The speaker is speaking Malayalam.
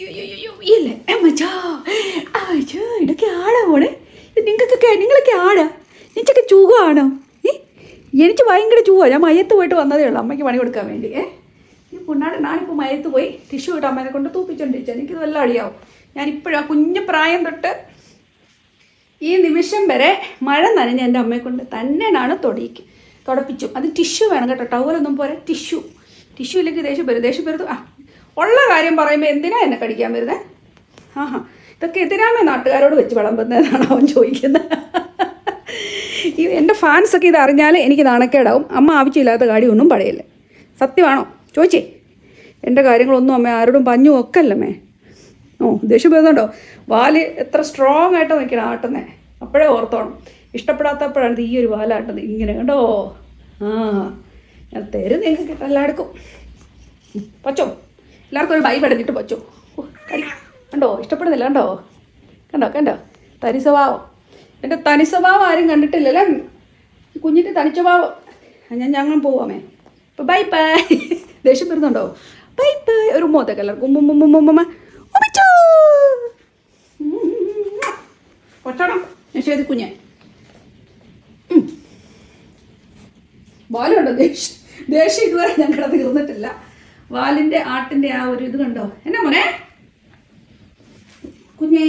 ഇല്ലേ. അമ്മച്ചാ അയ്യോ ഇതൊക്കെ ആടാ മോളെ. നിങ്ങൾക്കൊക്കെ നിങ്ങളൊക്കെ ആടാ. നിനക്കൊക്കെ ഏ? എനിക്ക് ഭയങ്കര ചൂവാ. ഞാൻ മയത്ത് പോയിട്ട് വന്നതേ ഉള്ളൂ. അമ്മയ്ക്ക് പണി കൊടുക്കാൻ വേണ്ടി. ഏ? ഈ പുണ്ണാട് ഞാനിപ്പോൾ മയത്ത് പോയി ടിഷ്യൂ ഇട്ട് അമ്മേനെ കൊണ്ട് തൂപ്പിച്ചോണ്ടിരിച്ചു എനിക്കിത് വല്ല അടിയാവും. ഞാനിപ്പോഴും ആ കുഞ്ഞു പ്രായം തൊട്ട് ഈ നിമിഷം വരെ മഴ നനഞ്ഞ എന്റെ അമ്മയെ കൊണ്ട് തന്നെയാണ് തൊടിയിക്ക് തുടപ്പിച്ചു. അത് ടിഷ്യൂ വേണം കേട്ടോ. ടവലൊന്നും പോരെ. ടിഷ്യൂ. ടിഷ്യൂ ഇല്ലെങ്കിൽ ദേഷ്യം വരും. ദേഷ്യം വരുന്നത് ആ ഉള്ള കാര്യം പറയുമ്പോൾ എന്തിനാ എന്നെ കടിക്കാൻ വരുന്നത് ആ ഇതൊക്കെ എതിരാമേ നാട്ടുകാരോട് വെച്ച് വിളമ്പുന്നതെന്നാണ് അവൻ ചോദിക്കുന്നത് ഈ എന്റെ ഫാൻസൊക്കെ ഇത് അറിഞ്ഞാൽ എനിക്ക് നാണക്കേടാവും. അമ്മ ആവശ്യമില്ലാത്ത കാര്യമൊന്നും പറയല്ലേ. സത്യമാണോ? ചോദിച്ചേ. എന്റെ കാര്യങ്ങളൊന്നും അമ്മ ആരോടും പഞ്ഞു ഒക്കല്ലമ്മേ. ഓ ദേഷ്യം വരുന്നുണ്ടോ വാൽ എത്ര സ്ട്രോങ് ആയിട്ട് നിൽക്കണം ആട്ടുന്നേ. അപ്പോഴേ ഓർത്തോണം. ഇഷ്ടപ്പെടാത്തപ്പോഴാണ് ഈ ഒരു വാലാട്ടുന്നത് ഇങ്ങനെ കണ്ടോ? ആ ഞാൻ തരും നിങ്ങൾക്ക് എല്ലാവർക്കും. പച്ചോ? എല്ലാവർക്കും ഒരു ബൈ പടഞ്ഞിട്ട് പച്ചോ കണ്ടോ? ഇഷ്ടപ്പെടുന്നില്ല കണ്ടോ? കണ്ടോ കണ്ടോ? തനി സ്വഭാവം. എന്റെ തനി സ്വഭാവം ആരും കണ്ടിട്ടില്ലല്ലേ കുഞ്ഞിന്റെ തനി സ്വഭാവം. ഞാൻ ഞങ്ങളും പോവാമേ അപ്പോൾ ബൈ ബൈ ദേഷ്യം വരുന്നുണ്ടോ? ബൈ ബൈ ഒരു മോത്തൊക്കെ എല്ലാവർക്കും ഉമ്മ ഉമ്മ ഉമ്മ ഉമ്മ ഉമ്മിച്ചോ! കൊച്ചോണം. നിഷേധി കുഞ്ഞ്. വാലുണ്ടോ ദേഷ്യം ദേഷ്യം ഇതുവരെ ഞങ്ങളുടെ തീർന്നിട്ടില്ല വാലിന്റെ ആട്ടിന്റെ ആ ഒരു ഇത് കണ്ടോ? എന്നാ മോനെ? കുഞ്ഞേ